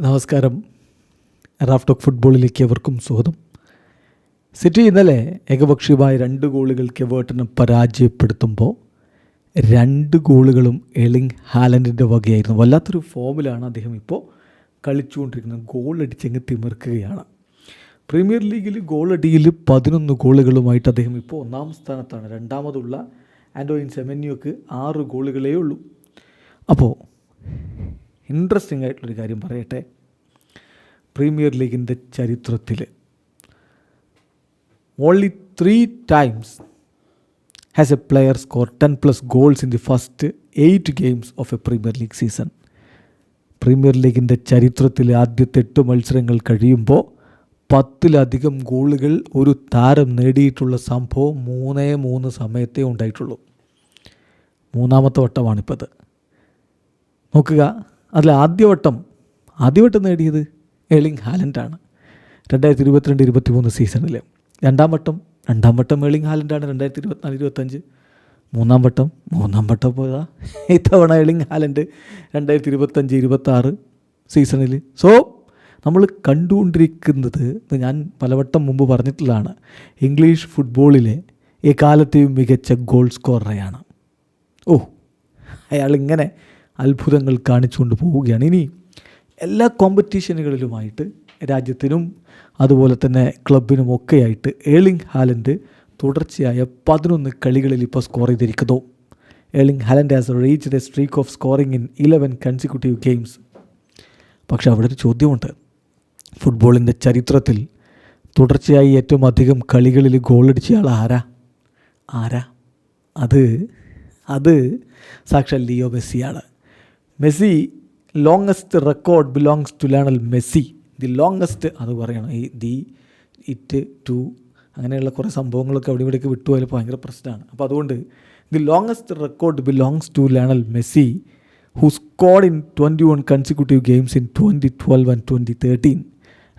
നമസ്കാരം. Raf talk ഫുട്ബോളിലേക്ക് എവർക്കും സ്വാഗതം. സിറ്റി ഇന്നലെ ഏകപക്ഷീയമായ രണ്ട് ഗോളുകൾക്ക് എവേർട്ടിനെ പരാജയപ്പെടുത്തുമ്പോൾ രണ്ട് ഗോളുകളും എളിങ് ഹാലൻഡിന്റെ വകയായിരുന്നു. വല്ലാത്തൊരു ഫോമിലാണ് അദ്ദേഹം ഇപ്പോൾ കളിച്ചുകൊണ്ടിരിക്കുന്നത്. ഗോളടിച്ചങ്ങ് തിമിർക്കുകയാണ്. പ്രീമിയർ ലീഗിൽ ഗോളടിയിൽ പതിനൊന്ന് ഗോളുകളുമായിട്ട് അദ്ദേഹം ഇപ്പോൾ ഒന്നാം സ്ഥാനത്താണ്. രണ്ടാമതുള്ള ആൻഡോയിൻ സെമന്യോക്ക് ആറ് ഗോളുകളേ ഉള്ളൂ അപ്പോൾ ഇൻട്രസ്റ്റിംഗ് ആയിട്ടുള്ളൊരു കാര്യം പറയട്ടെ. പ്രീമിയർ ലീഗിന്റെ ചരിത്രത്തിൽ only three times has a player score ten plus goals in the first eight games of a Premier League season Premier ലീഗിന്റെ ചരിത്രത്തിൽ ആദ്യത്തെ എട്ട് മത്സരങ്ങൾ കഴിയുമ്പോൾ പത്തിലധികം ഗോളുകൾ ഒരു താരം നേടിയിട്ടുള്ള സംഭവം മൂന്നേ മൂന്ന് സമയത്തേ ഉണ്ടായിട്ടുള്ളൂ. മൂന്നാമത്തെ വട്ടമാണിപ്പോൾ ഇത് നോക്കുക. അതിൽ ആദ്യവട്ടം ആദ്യവട്ടം നേടിയത് എളിങ് ഹാലൻഡാണ് രണ്ടായിരത്തി ഇരുപത്തിരണ്ട് ഇരുപത്തി മൂന്ന് സീസണിൽ രണ്ടാം വട്ടം രണ്ടാം വട്ടം എളിങ് ഹാലൻഡാണ് രണ്ടായിരത്തി ഇരുപത്തിനാല് ഇരുപത്തഞ്ച് മൂന്നാം വട്ടം മൂന്നാം വട്ടം പോയതാ. ഇത്തവണ എളിങ് ഹാലൻഡ് രണ്ടായിരത്തി ഇരുപത്തഞ്ച് ഇരുപത്താറ് സീസണിൽ സോ നമ്മൾ കണ്ടുകൊണ്ടിരിക്കുന്നത് ഞാൻ പലവട്ടം മുമ്പ് പറഞ്ഞിട്ടുള്ളതാണ് ഇംഗ്ലീഷ് ഫുട്ബോളിലെ എക്കാലത്തെയും മികച്ച ഗോൾ സ്കോററെയാണ്. ഓ അയാൾ ഇങ്ങനെ അത്ഭുതങ്ങൾ കാണിച്ചുകൊണ്ട് പോവുകയാണ്. ഇനി എല്ലാ കോമ്പറ്റീഷനുകളിലുമായിട്ട് രാജ്യത്തിനും അതുപോലെ തന്നെ ക്ലബിനും ഒക്കെയായിട്ട് ഏളിംഗ് ഹാലൻഡ് തുടർച്ചയായ പതിനൊന്ന് കളികളിൽ ഇപ്പോൾ സ്കോർ ചെയ്തിരിക്കുന്നു. Erling Haaland has reach the streak of scoring in eleven consecutive games പക്ഷേ അവിടെ ഒരു ചോദ്യമുണ്ട്. ഫുട്ബോളിന്റെ ചരിത്രത്തിൽ തുടർച്ചയായി ഏറ്റവും അധികം കളികളിൽ ഗോളടിച്ചയാൾ ആരാ? ആരാ? അത് അത് സാക്ഷാൽ Leo മെസ്സിയാണ്. Messi longest record belongs to Lionel Messi. The longest അത് പറയണം. ഈ ദി ഇറ്റ് ടു അങ്ങനെയുള്ള കുറേ സംഭവങ്ങളൊക്കെ അവിടെ ഇവിടെയൊക്കെ വിട്ടുപോയാൽ ഭയങ്കര പ്രശ്നമാണ്. അപ്പോൾ അതുകൊണ്ട് the longest record belongs to Lionel Messi who scored in twenty one consecutive games in twenty twelve and twenty thirteen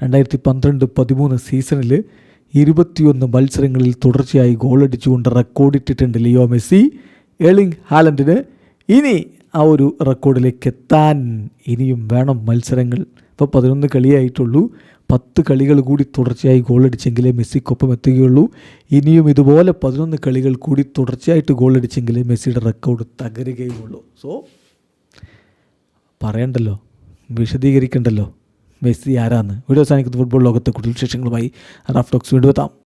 രണ്ടായിരത്തി പന്ത്രണ്ട് പതിമൂന്ന് സീസണിൽ ഇരുപത്തിയൊന്ന് മത്സരങ്ങളിൽ തുടർച്ചയായി ഗോളടിച്ചുകൊണ്ട് റെക്കോർഡിട്ടിട്ടുണ്ട് ലിയോ മെസ്സി. എളിങ് ഹാലൻഡിന് ഇനി ആ ഒരു റെക്കോർഡിലേക്ക് എത്താൻ ഇനിയും വേണം മത്സരങ്ങൾ. ഇപ്പോൾ പതിനൊന്ന് കളിയായിട്ടുള്ളൂ. പത്ത് കളികൾ കൂടി തുടർച്ചയായി ഗോളടിച്ചെങ്കിലേ മെസ്സിക്കൊപ്പം എത്തുകയുള്ളൂ. ഇനിയും ഇതുപോലെ പതിനൊന്ന് കളികൾ കൂടി തുടർച്ചയായിട്ട് ഗോളടിച്ചെങ്കിലേ മെസ്സിയുടെ റെക്കോർഡ് തകരുകയുള്ളൂ. സോ പറയണ്ടല്ലോ. വിശദീകരിക്കണ്ടല്ലോ. മെസ്സി ആരാന്ന്. വീഡിയോ സാധിക്കുന്ന ഫുട്ബോൾ ലോകത്തെ കൂടുതൽ വിശേഷങ്ങളുമായി റാഫ് ടോക്സ് വീണ്ടും എത്താം.